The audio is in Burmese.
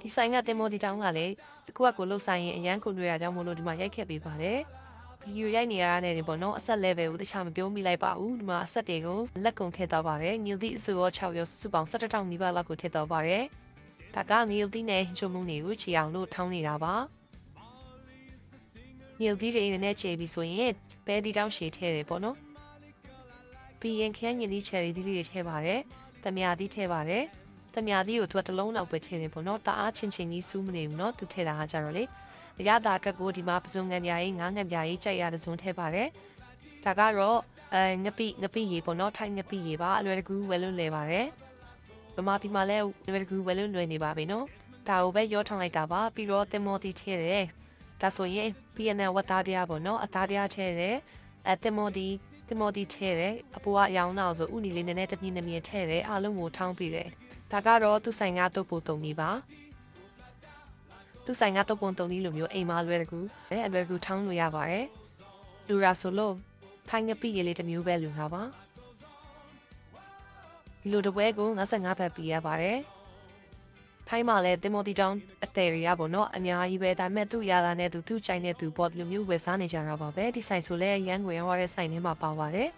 ဒီဆိုင်ကတင်မောဒီတောင်းကလည်းတကူကကိုလှုပ်ဆိုင်ရင်အရန်ခုတွေ့ရကြောင်းမလို့ဒီမှာရိုက်ခဲ့ပေးပါတယ်ဗီဒီယိုရိုက်နေရတာနဲ့ပေါ့နော်အဆက် level ကိုတခြားမပြောမိလိုက်ပါဘူးဒီမှာအဆက်တွေကိုလက်ကုံထည့်တော့ပါတယ်ညူသည့်အစိုးရ6ရောစုပေါင်း17တောင်နီးပါးလောက်ကိုထည့်တော့ပါတယ်ဒါကညူသည့်နဲ့ချုံမှုတွေကိုချီအောင်လို့ထောင်းနေတာပါညူသည့်တွေနဲ့ချေပြီးဆိုရင်ဘဲဒီတောင်းရှည်ထည့်တယ်ပေါ့နော်ပြီးရင်ခရမ်းညင်သည့်ချယ်ရီသီးတွေထည့်ပါတယ်တမယာသီးထည့်ပါတယ် တမယာသီးကိုသူကတစ်လုံးလောက်ပဲထည့်တယ်ပေါ့နော်တအားချင်းချင်းကြီးစူးမနေဘူးနော်သူထည့်တာကကြတော့လေအရသာကက်ကိုဒီမှာပစုံငံပြားကြီးငါးငံပြားကြီးကြိုက်ရတဲ့ဇွန်ထည့်ပါတယ်ဒါကတော့အဲငပိငပိရေပေါ့နော်ထိုင်ငပိရေပါအလွယ်တကူဝယ်လို့လဲပါတယ်ဗမာပြည်မှာလည်းအလွယ်တကူဝယ်လို့လွယ်နေပါပြီနော်ဒါကိုပဲရောထောင်းလိုက်တာပါပြီးတော့တင်မောတီထည့်တယ်ဒါဆိုရင် PNL ဝတ်သားတရားပေါ့နော်အသားတရားထည့်တယ်အဲတင်မောတီတင်မောတီထည့်တယ်အပေါ်ကအယောင်နောက်ဆိုဥနီလေးနည်းနည်းတစ်ပြင်းတစ်မြင်ထည့်တယ်အားလုံးကိုထောင်းပြီးတယ် ဒါကတော့သူဆိုင်ကတုပ်ဖို့တုံကြီးပါသူဆိုင်ကတုပ်ပုံတုံကြီးလိုမျိုးအိမ်မှာလွယ်တကူအဲအလွယ်တကူထောင်းလို့ရပါတယ်လူရာဆိုလို့ထိုင်းငပိရေလေးတစ်မျိုးပဲလူထားပါဒီလိုတပွဲကို55ဖက်ပေးရပါတယ်ထိုင်းမှာလည်းတင်မိုတီတောင်းအသေးရပါတော့အများကြီးပဲဒါပေမဲ့သူ့ရတာနဲ့သူသူ့ချိုင်နဲ့သူပေါ့ဒီလိုမျိုးဝယ်စားနေကြတာပါပဲဒီဆိုင်ဆိုလဲရန်ငွေရောရတဲ့ဆိုင်ထဲမှာပါပါတယ်